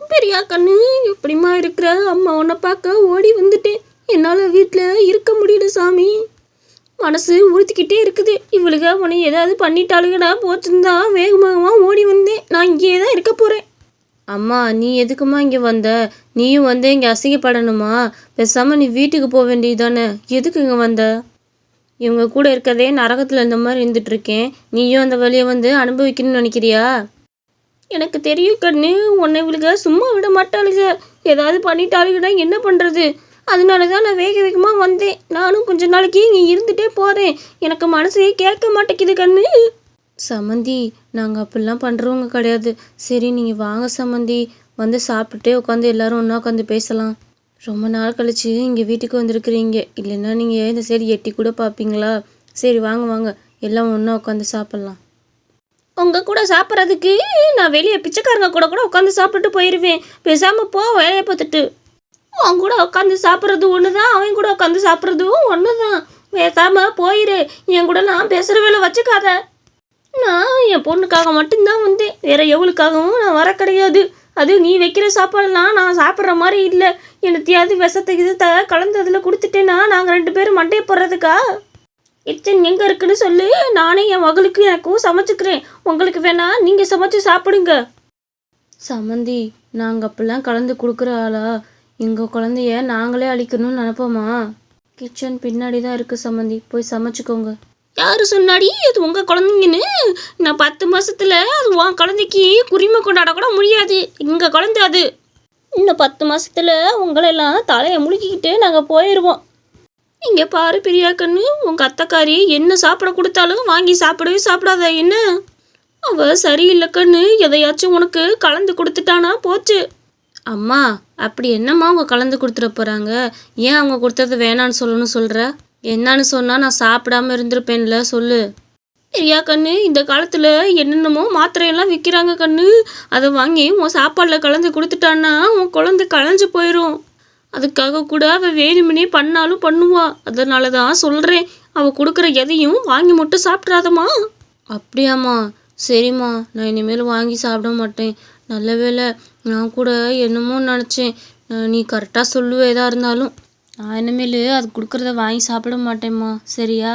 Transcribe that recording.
பெரியா கண்ணு எப்படிம்மா இருக்கிற? அம்மா உன்னை பார்க்க ஓடி வந்துட்டேன். என்னால் வீட்டில் இருக்க முடியல சாமி. மனசு உறுத்திக்கிட்டே இருக்குது. இவளுக உன்னை ஏதாவது பண்ணிட்டாளுகடா போச்சுருந்தா தான் வேகமாக ஓடி வந்தேன். நான் இங்கேயே தான் இருக்க போகிறேன் அம்மா நீ எதுக்குமா இங்கே வந்த? நீயும் வந்து இங்கே அசிங்கப்படணுமா? பேசாமல் நீ வீட்டுக்கு போக வேண்டியது தானே எதுக்கு இங்கே வந்த? இவங்க கூட இருக்கதே நரகத்தில் இந்த மாதிரி இருந்துகிட்ருக்கேன் நீயும் அந்த வழியை வந்து அனுபவிக்கணும்னு நினைக்கிறியா? எனக்கு தெரியும் கண்ணு. உன்னை இவளுக சும்மா விட மாட்டாளுக. ஏதாவது பண்ணிட்டாளுங்கன்னா என்ன பண்ணுறது அதனால தான் நான் வேக வேகமாக வந்தேன். நானும் கொஞ்ச நாளைக்கு இங்கே இருந்துகிட்டே போகிறேன் எனக்கு மனசே கேட்க மாட்டேங்குது கண்ணு. சமந்தி நாங்கள் அப்படிலாம் பண்ணுறவங்க கிடையாது. சரி நீங்கள் வாங்க சமந்தி. வந்து சாப்பிட்டுட்டே உட்காந்து எல்லாரும் ஒன்றா உட்காந்து பேசலாம். ரொம்ப நாள் கழிச்சு இங்கே வீட்டுக்கு வந்திருக்கிறீங்க. இல்லைன்னா நீங்கள் இந்த சைடு எட்டி கூட பார்ப்பீங்களா? சரி வாங்க வாங்க. எல்லாம் ஒன்றா உட்காந்து சாப்பிட்லாம். உங்கள் கூட சாப்பிட்றதுக்கு நான் வெளியே பிச்சைக்காரங்க கூட கூட உட்காந்து சாப்பிட்டுட்டு போயிடுவேன் பேசாமல் போ வேலையை பார்த்துட்டு. அவன் கூட உட்காந்து சாப்பிட்றது ஒன்று தான் அவன் கூட உட்காந்து சாப்பிட்றதும் ஒன்று தான் பேசாமல் போயிரு. என் கூட நான் பேசுகிற வேலை வச்சுக்காத. நான் என் பொண்ணுக்காக மட்டும்தான் வந்தேன். வேறு எவளுக்காகவும் நான் வர கிடையாது. அது நீ வைக்கிற சாப்பாடுலாம் நான் சாப்பிட்ற மாதிரி இல்லை. என்னத்தையாவது விஷத்தை கிதத்தை கலந்து அதில் கொடுத்துட்டேன்னா நாங்கள் ரெண்டு பேரும் மண்டையை போடுறதுக்கா? கிச்சன் எங்கே இருக்குன்னு சொல்லி. நானே என் மகளுக்கு எனக்கும் சமைச்சுக்கிறேன். உங்களுக்கு வேணா நீங்கள் சமைச்சு சாப்பிடுங்க. சமந்தி நாங்கள் அப்படிலாம் கலந்து கொடுக்குற ஆளா? எங்கள் குழந்தைய நாங்களே அழிக்கணும்னு நினப்போமா? கிச்சன் பின்னாடி தான் இருக்குது சமந்தி. போய் சமைச்சுக்கோங்க. யார் சொன்னாடி? அது உங்கள் குழந்தைங்கன்னு. நான் பத்து மாதத்தில் அது உன் குழந்தைக்கு குரிமை கொண்டாட கூட முடியாது. எங்கள் குழந்தை அது. இன்னும் பத்து மாதத்தில் உங்களெல்லாம் தலையை முழுக்கிக்கிட்டு நாங்கள் போயிடுவோம் இங்கே பாரு பிரியா கண்ணு உங்கள் அத்தைக்காரி என்ன சாப்பிட கொடுத்தாலும் வாங்கி சாப்பிடவே சாப்பிடாத என்ன? அவ சரியில்லை கண்ணு எதையாச்சும் உனக்கு கலந்து கொடுத்துட்டானா போச்சு. அம்மா அப்படி என்னம்மா அவங்க கலந்து கொடுத்துட போகிறாங்க ஏன் அவங்க கொடுத்தது வேணான்னு சொல்லணும்னு சொல்கிற என்னன்னு சொன்னால் நான் சாப்பிடாம இருந்திருப்பேன்ல சொல்லு. சரியா கண்ணு இந்த காலத்தில் என்னென்னமோ மாத்திரையெல்லாம் விற்கிறாங்க கண்ணு. அதை வாங்கி உன் சாப்பாடில் கலந்து கொடுத்துட்டான்னா உன் குழந்தை களைஞ்சு போயிடும் அதுக்காக கூட அவள் வேணுமனே பண்ணாலும் பண்ணுவா. அதனால தான் சொல்கிறேன் அவள் கொடுக்குற எதையும் வாங்கி மட்டும் சாப்பிட்றாதம்மா அப்படியாம்மா. சரிம்மா. நான் இனிமேல் வாங்கி சாப்பிட மாட்டேன். நல்ல வேலை நான் கூட என்னமோ நினச்சேன். நீ கரெக்டாக சொல்லுவ எதாக இருந்தாலும். நான் இனிமேல் அது கொடுக்குறத வாங்கி சாப்பிட மாட்டேம்மா. சரியா?